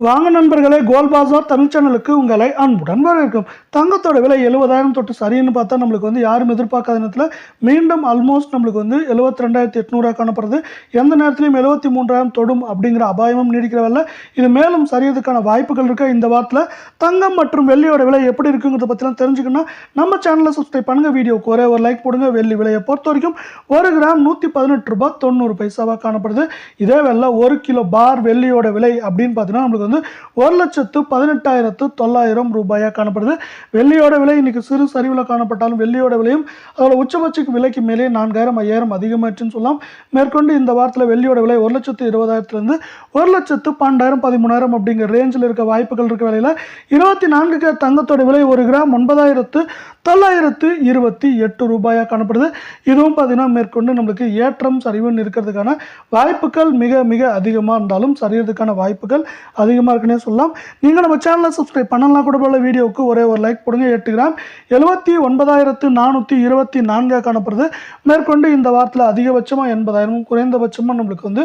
வாங்க நண்பர்களே கோல் பாசார் தமிழ் சேனலுக்கு உங்களை அன்புடன் வரவேற்கும். தங்கத்தோட விலை எழுபதாயிரம் தொட்டு சரின்னு பார்த்தா நம்மளுக்கு வந்து யாரும் எதிர்பார்க்காத நேரத்தில் மீண்டும் ஆல்மோஸ்ட் நம்மளுக்கு வந்து எழுபத்தி ரெண்டாயிரத்தி எட்நூறுவா காணப்படுறது எந்த நேரத்திலையும் எழுபத்தி மூன்றாயிரம் தொடும் அப்படிங்கிற அபாயமும் நீடிக்கிறவல்ல. இது மேலும் சரியதுக்கான வாய்ப்புகள் இருக்க? இந்த வாரத்தில் தங்கம் மற்றும் வெள்ளியோட விலை எப்படி இருக்குங்கிறத பற்றிலாம் தெரிஞ்சுக்கணும் நம்ம சேனலை சப்ஸ்கிரைப் பண்ணுங்க வீடியோக்கு ஒரே ஒரு லைக் போடுங்க. வெள்ளி விலையை பொறுத்த வரைக்கும் ஒரு கிராம் நூற்றி பதினெட்டு ரூபாய் தொண்ணூறு பைசாவாக காணப்படுது. இதே வேலை ஒரு கிலோ பார் வெள்ளியோட விலை அப்படின்னு பார்த்தீங்கன்னா நம்மளுக்கு வந்து ஒரு லட்சத்து பதினெட்டாயிரத்து தொள்ளாயிரம் ரூபாயாக காணப்படுது. வெள்ளியோட விலை இன்னைக்கு சிறு சரிவில் காணப்பட்டாலும் வெள்ளியோட விலையும் அதோட உச்சபட்சக்கு விலைக்கு மேலே நான்காயிரம் ஐயாயிரம் அதிகமாச்சுன்னு சொல்லலாம். மேற்கொண்டு இந்த வாரத்தில் வெள்ளியோட விலை ஒரு லட்சத்து இருபதாயிரத்துலேருந்து ஒரு லட்சத்து பன்னெண்டாயிரம் பதிமூணாயிரம் அப்படிங்கிற ரேஞ்சில் இருக்க வாய்ப்புகள் இருக்க வேலையில் இருபத்தி நான்கு கே தங்கத்தோட விலை ஒரு கிராம் ஒன்பதாயிரத்து தொள்ளாயிரத்து இருபத்தி எட்டு ரூபாயாக காணப்படுது. இதுவும் பார்த்தீங்கன்னா மேற்கொண்டு நம்மளுக்கு ஏற்றம் சரிவுன்னு இருக்கிறதுக்கான வாய்ப்புகள் மிக மிக அதிகமாக இருந்தாலும் சரியறதுக்கான வாய்ப்புகள் அதிக அதிகமாக இருக்குன்னே சொல்லலாம். நீங்கள் நம்ம சேனலை சப்ஸ்கிரைப் பண்ணலாம் கூட போல வீடியோவுக்கு ஒரே ஒரு லைக் போடுங்க எட்டு கிராம் எழுபத்தி ஒன்பதாயிரத்து நானூற்றி இருபத்தி நான்காக காணப்படுது. மேற்கொண்டு இந்த வாரத்தில் அதிகபட்சமாக எண்பதாயிரமும் குறைந்தபட்சமாக நம்மளுக்கு வந்து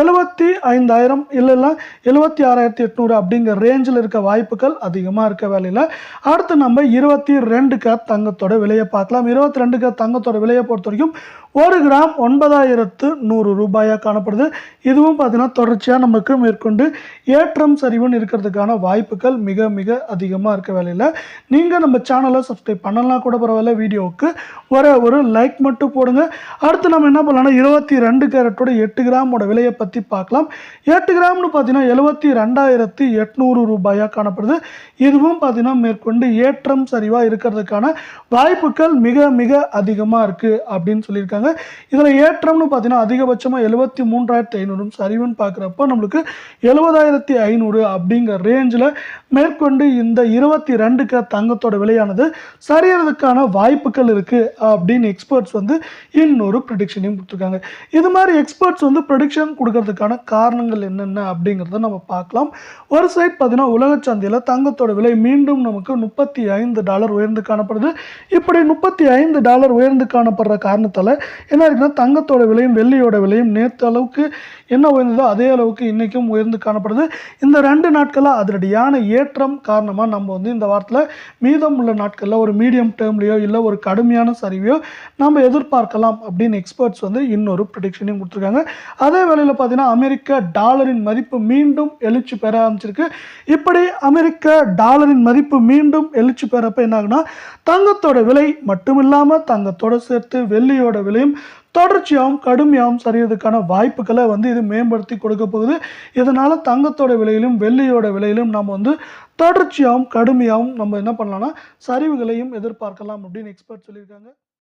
எழுபத்தி ஐந்தாயிரம் இல்லை இல்லை எழுபத்தி ஆறாயிரத்தி எட்நூறு அப்படிங்கிற ரேஞ்சில் இருக்க வாய்ப்புகள் அதிகமாக இருக்க வேலையில். அடுத்து நம்ம இருபத்தி ரெண்டு கேத் தங்கத்தோட விலையை பார்க்கலாம். இருபத்தி ரெண்டு கேத் தங்கத்தோட விலையை பொறுத்த வரைக்கும் ஒரு கிராம் ஒன்பதாயிரத்து நூறு ரூபாயாக காணப்படுது. இதுவும் பார்த்தீங்கன்னா தொடர்ச்சியாக நமக்கு மேற்கொண்டு ஏற்ற ஏற்றம் சரிவுன்னு இருக்கிறதுக்கான வாய்ப்புகள் மிக மிக அதிகமாக இருக்க வேலையில். நீங்கள் நம்ம சேனலை சப்ஸ்கிரைப் பண்ணலாம் கூட பரவாயில்ல வீடியோவுக்கு ஒரு ஒரு லைக் மட்டும் போடுங்க. அடுத்து நம்ம என்ன பண்ணலாம்னா இருபத்தி ரெண்டு கேரட்டோட எட்டு கிராமோட விலையை பற்றி பார்க்கலாம். எட்டு கிராம்னு பார்த்தீங்கன்னா எழுபத்தி ரெண்டாயிரத்தி எட்நூறு ரூபாயாக காணப்படுது. இதுவும் பார்த்தீங்கன்னா மேற்கொண்டு ஏற்றம் சரிவாக இருக்கிறதுக்கான வாய்ப்புகள் மிக மிக அதிகமாக இருக்குது அப்படின்னு சொல்லியிருக்காங்க. இதில் ஏற்றம்னு பார்த்தீங்கன்னா அதிகபட்சமாக எழுபத்தி மூன்றாயிரத்தி ஐநூறும் சரிவுன்னு பார்க்குறப்ப நம்மளுக்கு எழுபதாயிரத்தி ஐநூறு அப்படிங்கிற ரேஞ்சில் மேற்கொண்டு இந்த இருபத்தி ரெண்டுக்கு தங்கத்தோட விலையானது சரியறதுக்கான வாய்ப்புகள் இருக்குது அப்படின்னு எக்ஸ்பர்ட்ஸ் வந்து இன்னொரு ப்ரிடிக்ஷனையும் கொடுத்துருக்காங்க. இது மாதிரி எக்ஸ்பர்ட்ஸ் வந்து ப்ரிடிக்ஷன் கொடுக்கறதுக்கான காரணங்கள் என்னென்ன அப்படிங்கிறத நம்ம பார்க்கலாம். ஒரு சைட் பார்த்தீங்கன்னா உலக சந்தையில் தங்கத்தோட விலை மீண்டும் நமக்கு முப்பத்தி ஐந்து டாலர் உயர்ந்து காணப்படுது. இப்படி முப்பத்தி ஐந்து டாலர் உயர்ந்து காணப்படுற காரணத்தால் என்ன இருக்குன்னா தங்கத்தோட விலையும் வெள்ளியோட விலையும் நேற்று அளவுக்கு என்ன உயர்ந்ததோ அதே அளவுக்கு இன்றைக்கும் உயர்ந்து காணப்படுது. இந்த ரெண்டு நாட்களாக அதனுடையான ஏற்றம் காரணமாக நம்ம வந்து இந்த வாரத்தில் மீதம் உள்ள நாட்களில் ஒரு மீடியம் டேர்ம்லையோ இல்லை ஒரு கடுமையான சரிவையோ நம்ம எதிர்பார்க்கலாம் அப்படின்னு எக்ஸ்பர்ட்ஸ் வந்து இன்னொரு ப்ரிடிக்ஷனையும் கொடுத்துருக்காங்க. அதே வேளையில் பார்த்தீங்கன்னா அமெரிக்க டாலரின் மதிப்பு மீண்டும் எழுச்சி பெற ஆரம்பிச்சிருக்கு. இப்படி அமெரிக்க டாலரின் மதிப்பு மீண்டும் எழுச்சி பெறப்ப என்ன ஆகுனா தங்கத்தோட விலை மட்டும் இல்லாமல் தங்கத்தோட சேர்த்து வெள்ளியோட விலையும் தொடர்ச்சியாகவும் கடுமையாகவும் சரியறதுக்கான வாய்ப்புகளை வந்து இது மேம்படுத்தி கொடுக்க போகுது. இதனால் தங்கத்தோட விலையிலும் வெள்ளியோட விலையிலும் நம்ம வந்து தொடர்ச்சியாகவும் கடுமையாகவும் நம்ம என்ன பண்ணலாம்னா சரிவுகளையும் எதிர்பார்க்கலாம் அப்படின்னு எக்ஸ்பர்ட் சொல்லியிருக்காங்க.